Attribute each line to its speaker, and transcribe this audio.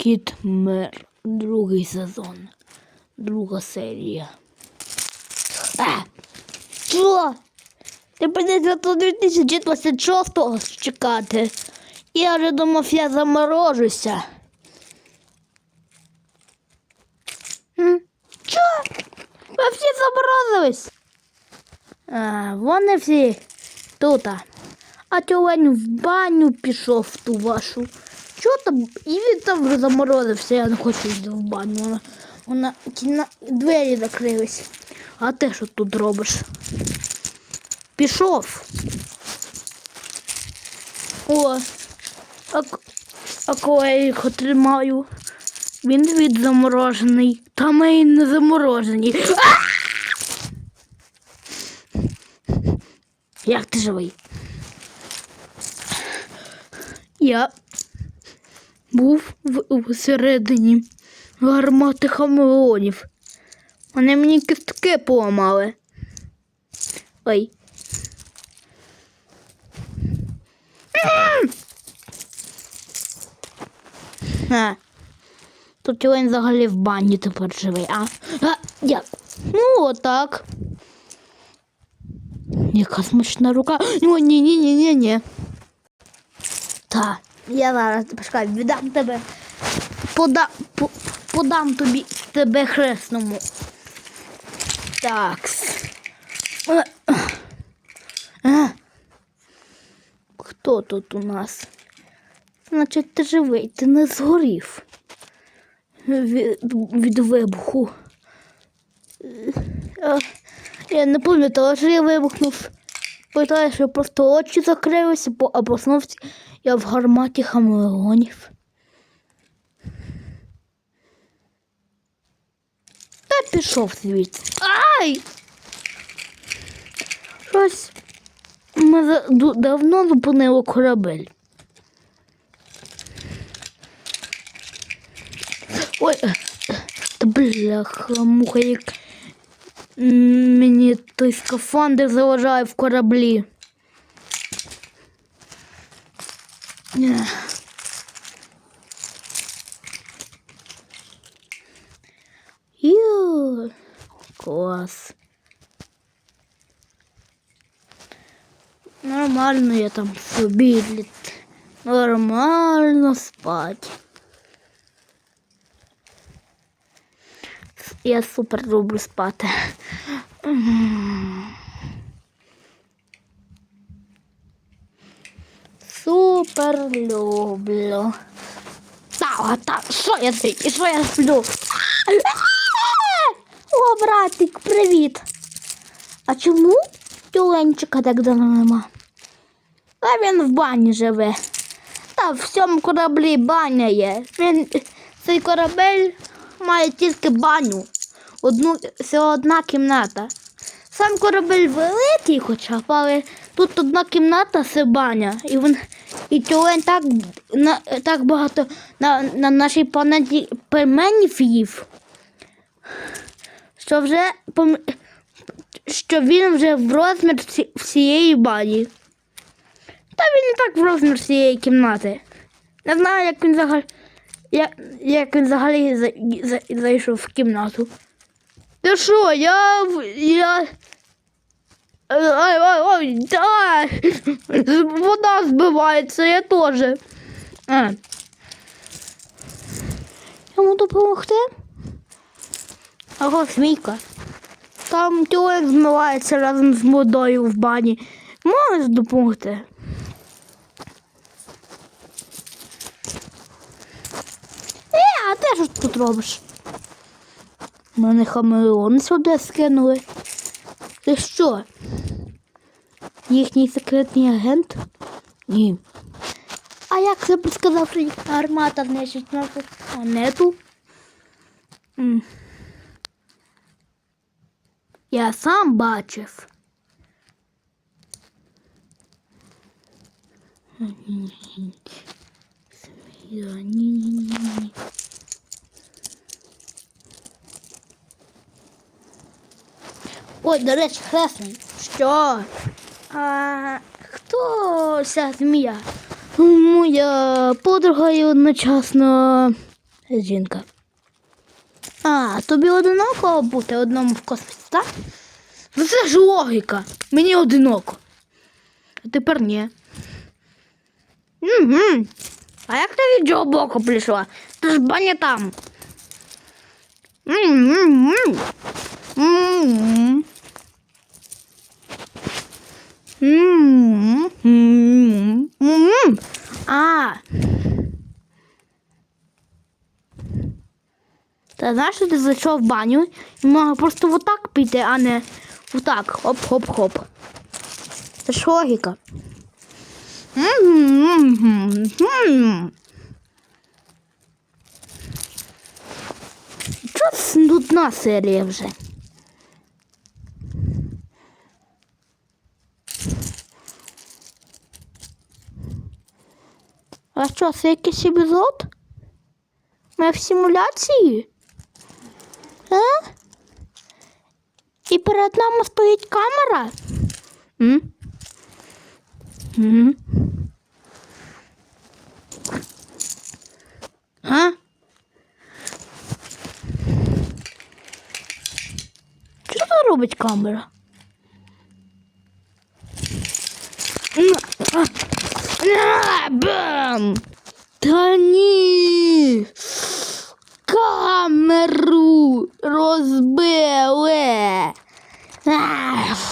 Speaker 1: Кіт Мер, другий сезон, друга серія. А! Що? Ти прийдеться до 2026-го чекати. Я вже думав, я заморожуся. М? Що? Ви всі заморозились? А, вони всі тут. А тюлень в баню пішов в ту вашу. Що там? І він там заморозився, я не хочу йти в баню. Вона, вона ті на- двері закрились. А ти що тут робиш? Пішов. О, а, а я їх отримаю, він від заморожений. Та ми не заморожені. Як ти живий? Я був всередині гармати хамелеонів. Вони мені кістки поламали. Ой. А. Тут він взагалі в бані тепер живий, а? а як? Ну, отак. Яка смачна рука. О, ні, ні, ні, ні, ні. Та, я зараз почекай, віддам тебе. Пода, по, подам тобі тебе хресному. Так. Хто тут у нас? Значить, ти живий, ти не згорів від, від вибуху. Е, Я не пам'ятала, що я вибухнув. Питаю, що просто очі закрилися, бо- а проснувся я в гарматі хамелеонів. Та пішов звідси. Ай! Щось ми давно зупинили корабель. Ой, е, е, та бляха, муха, як мені той скафандр заважає в кораблі. Е. Ю, клас. Нормально я там собі літ. Нормально спать. Я супер люблю спати. М. Супер люблю. Та, та, що я ти? І що я сплю? О, братик, привіт. А чому тюленчика так давно нема? А він в бані живе. Та в всьому кораблі баня є. Він, цей корабель має тільки баню. Одну, всього одна кімната. Сам корабель великий, хоча б, але тут одна кімната це баня. І він, і тюлень так, на, так багато на, на нашій планеті пельменів їв, що вже що він вже в розмір всієї бані. Та він і так в розмір всієї кімнати. Не знаю, як він взагалі, як, як він взагалі за, за, зайшов в кімнату. Ти що, я. я. Ой, ой, ой, да. Вода збивається, я теж. А. Йому допомогти? Ага, смійка. Там тюлек змивається разом з водою в бані. Можеш допомогти? Е, а ти що тут робиш? Мене хамелеон сюди скинули. Ти що? Їхній секретний агент? Ні. А як це сказав, що їхня армата знищить нашу планету? М. Я сам бачив. Ой, до речі, хресний. Що? А, хто ця змія? Моя подруга і одночасно жінка. А, тобі одиноко бути одному в космосі, так? Ну це ж логіка. Мені одиноко. А тепер ні. Угу. А як ти від цього боку прийшла? Ти ж баня там. М-м-м. М-м. М-м. М-м. М-м. А. Та знаєш, що ти зайшов в баню і мога просто отак піти, а не отак. Хоп-хоп-хоп. Це ж логіка. Чого це нудна серія вже? А що, це якийсь епізод? Ми в симуляції? А? І перед нами стоїть камера? М? М? А? Що робить камера? Бам! Та ні! Камеру розбили! Ах!